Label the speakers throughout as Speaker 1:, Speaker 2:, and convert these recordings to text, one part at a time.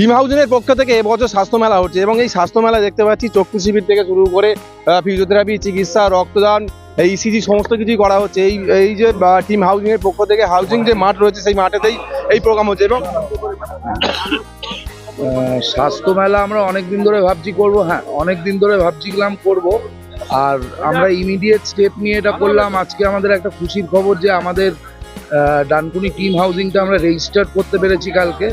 Speaker 1: Team হাউজিনের পক্ষ থেকে এবছর স্বাস্থ্য মেলা হচ্ছে এবং এই স্বাস্থ্য মেলা দেখতে পাচ্ছি, চক্ষু শিবির থেকে শুরু করে ফিজিওথেরাপি, চিকিৎসা, রক্তদান ইসিজি সমস্ত কিছুই করা হচ্ছে। এই এই যে টিম হাউজিং এর পক্ষ থেকে হাউজিং যে মাঠ রয়েছে, সেই মাঠেতেই এই প্রোগ্রাম হচ্ছে এবং
Speaker 2: স্বাস্থ্য মেলা আমরা অনেক দিন ধরে ভাবছি করব হ্যাঁ অনেক দিন ধরে ভাবছিলাম করব। আর আমরা ইমিডিয়েট স্টেপ নিয়ে এটা করলাম। আজকে আমাদের একটা খুশির খবর যে আমাদের ডানকুনি টিম হাউজিংটা আমরা রেজিস্টার করতে পেরেছি কালকে।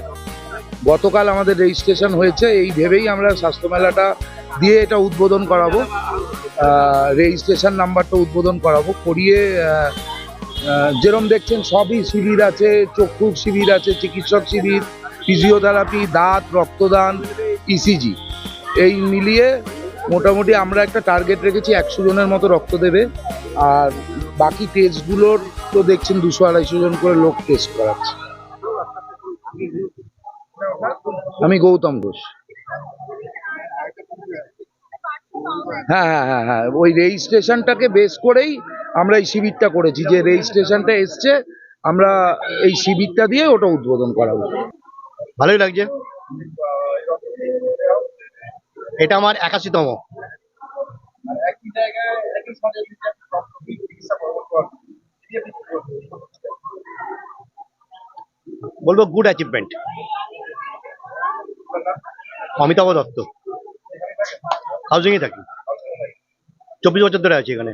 Speaker 2: গতকাল আমাদের রেজিস্ট্রেশন হয়েছে, এই ভেবেই আমরা স্বাস্থ্য মেলাটা দিয়ে এটা উদ্বোধন করাবো। রেজিস্ট্রেশন নাম্বারটা উদ্বোধন করাবো। করিয়ে যেরম দেখছেন সবই শিবির আছে, চক্ষুর শিবির আছে, চিকিৎসক শিবির ফিজিওথেরাপি দাঁত, রক্তদান ইসিজি এই মিলিয়ে মোটামুটি আমরা একটা টার্গেট রেখেছি, একশো জনের মতো রক্ত দেবে। আর বাকি টেস্টগুলোর তো দেখছেন দুশো আড়াইশো জন করে লোক টেস্ট করাচ্ছে। আমি গৌতম ঘোষ। হ্যাঁ হ্যাঁ হ্যাঁ হ্যাঁ। ওই রেজিস্ট্রেশনটাকে বেস করেই আমরা এই শিবিরটা করেছি। যে রেজিস্ট্রেশনটা এসছে, আমরা এই শিবিরটা দিয়ে ওটা উদ্বোধন করাবো
Speaker 3: ভালোই লাগছে। এটা আমার একাশিতম। বলব good achievement Amitabh Dutta. Housing এ থাকি। চব্বিশ বছর ধরে আছি এখানে।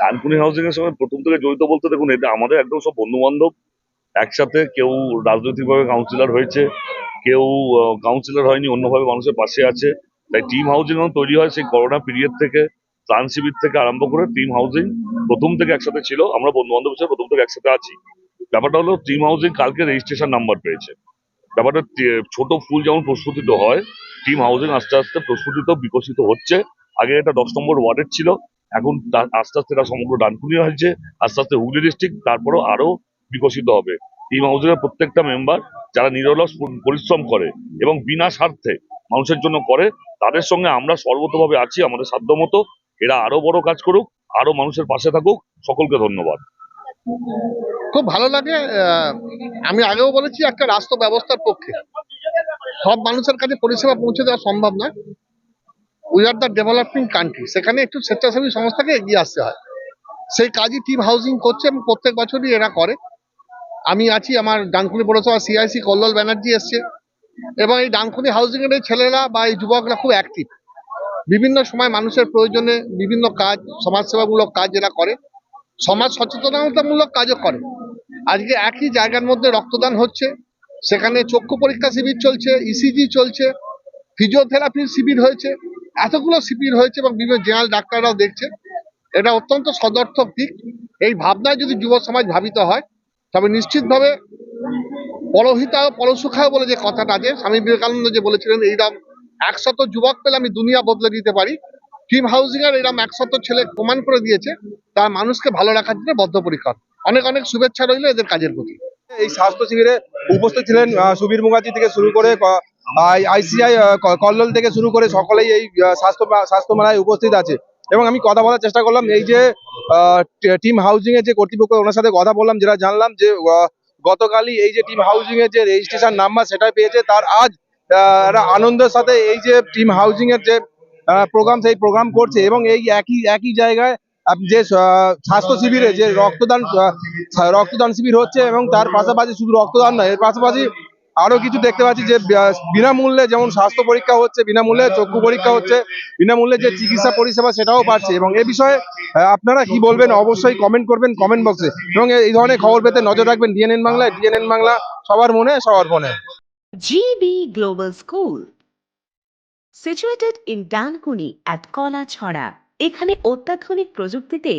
Speaker 4: Dankuni housing এর সঙ্গে প্রথম থেকে জড়িত বলতে দেখুন এটা আমাদের একদম সব বন্ধু বান্ধব একসাথে, কেউ রাজনৈতিকভাবে কাউন্সিলর হয়েছে, কেউ কাউন্সিলর হয়নি, অন্যভাবে মানুষের পাশে আছে। তাই টিম হাউজিং যখন তৈরি হয়, সেই করোনা পিরিয়ড থেকে, ত্রাণ শিবির থেকে আরম্ভ করে টিম হাউজিং প্রথম থেকে একসাথে ছিল, আমরা বন্ধু বান্ধব হিসেবে প্রথম থেকে একসাথে আছি। ব্যাপারটা হলো টিম হাউজিং কালকে রেজিস্ট্রেশন নাম্বার পেয়েছে। ব্যাপারটা ছোট ফুল যেমন প্রস্ফুটিত হয় টিম হাউজিং আস্তে আস্তে প্রস্ফুটিত, বিকশিত হচ্ছে। আগে এটা দশ নম্বর ওয়ার্ডের ছিল এখন আস্তে আস্তে এটা সমগ্র ডানকুনি হয়েছে, আস্তে আস্তে হুগলি ডিস্ট্রিক্ট তারপরেও আরও বিকশিত হবে। এই হাউসের প্রত্যেকটা মেম্বার যারা নিরলস পরিশ্রম করে এবং বিনা স্বার্থে মানুষের জন্য করে, তাদের সঙ্গে আমরা সর্বতভাবে আছি, আমাদের সাধ্য মতো এরা আরও বড় কাজ করুক আরও মানুষের পাশে থাকুক। সকলকে ধন্যবাদ।
Speaker 5: খুব ভালো লাগে আমি আগেও বলেছি একটা রাষ্ট্র ব্যবস্থার পক্ষে। সব মানুষের কাছে পরিষেবা পৌঁছে দেওয়া সম্ভব নয়। We are the developing country সেখানে একটু স্বেচ্ছাসেবী সংস্থাকে এগিয়ে আসতে হয়। সেই কাজই টিম হাউজিং করছে এবং প্রত্যেক বছরই এরা করে। আমি আছি, আমার ডানকুনি পৌরসভা সিআইসি কল্লোল ব্যানার্জি এসছে। এবং এই ডানকুনি হাউজিং এর এই ছেলেরা বা এই যুবকরা খুব অ্যাক্টিভ বিভিন্ন সময় মানুষের প্রয়োজনে বিভিন্ন কাজ, সমাজসেবামূলক কাজ এরা করে। সমাজ সচেতনতামূলক কাজও করে। আজকে একই জায়গার মধ্যে রক্তদান হচ্ছে। সেখানে চক্ষু পরীক্ষা শিবির চলছে ইসিজি চলছে ফিজিওথেরাপির শিবির হয়েছে। এতগুলো শিবির হয়েছে এবং বিভিন্ন জেনারেল ডাক্তাররাও দেখছে এটা অত্যন্ত সদর্থক দিক। এই ভাবনায় যদি যুব সমাজ ভাবিত হয়, তবে নিশ্চিতভাবে পরহিতা পরসুখায় বলে যে কথাটা আছে, স্বামী বিবেকানন্দ যে বলেছিলেন এইরকম একশত যুবক পেলে আমি দুনিয়া বদলে দিতে পারি। টিম হাউজিং এর এরকম একশত ছেলে প্রমাণ করে দিয়েছে, তারা মানুষকে ভালো রাখার জন্য বদ্ধপরিকর। অনেক অনেক শুভেচ্ছা রইল এদের কাজের প্রতি।
Speaker 1: এই স্বাস্থ্য শিবিরে উপস্থিত ছিলেন সুবীর মুখার্জি থেকে শুরু করে আইসিআই কল্লোল থেকে শুরু করে সকলেই এই স্বাস্থ্য স্বাস্থ্য মেলায় উপস্থিত আছে। এবং আমি কথা বলার চেষ্টা করলাম, এই যে টিম হাউজিং এর যে কর্তৃপক্ষ, ওনার সাথে কথা বললাম, যেটা জানলাম যে গতকালই এই যে টিম হাউজিং এর যে রেজিস্ট্রেশন নাম্বার সেটা পেয়েছে, তার আজ আনন্দের সাথে এই যে টিম হাউজিং এর যে প্রোগ্রাম, সেই প্রোগ্রাম করছে এবং এই একই একই জায়গায় যে স্বাস্থ্য শিবিরে যে রক্তদান রক্তদান শিবির হচ্ছে এবং তার পাশাপাশি শুধু রক্তদান নয়, এর পাশাপাশি আরও কিছু দেখতে পাচ্ছি যে বিনামূল্যে যেমন স্বাস্থ্য পরীক্ষা হচ্ছে, বিনামূল্যে চক্ষু পরীক্ষা হচ্ছে, বিনামূল্যে যে চিকিৎসা পরিষেবা সেটাও পাচ্ছে এবং এ বিষয়ে আপনারা কি বলবেন অবশ্যই কমেন্ট করবেন কমেন্ট বক্সে এবং এই ধরনের খবর পেতে নজর রাখবেন ডিএনএন বাংলায় ডিএনএন বাংলা সবার মনে সবার মনে
Speaker 6: GB Global School. Situated in Dankuni at Kolachhara. এখানে অত্যাধুনিক প্রযুক্তিতে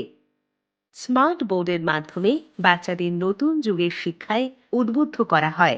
Speaker 6: স্মার্ট বোর্ডের মাধ্যমে বাচ্চাদের নতুন যুগের শিক্ষায় উদ্বুদ্ধ করা হয়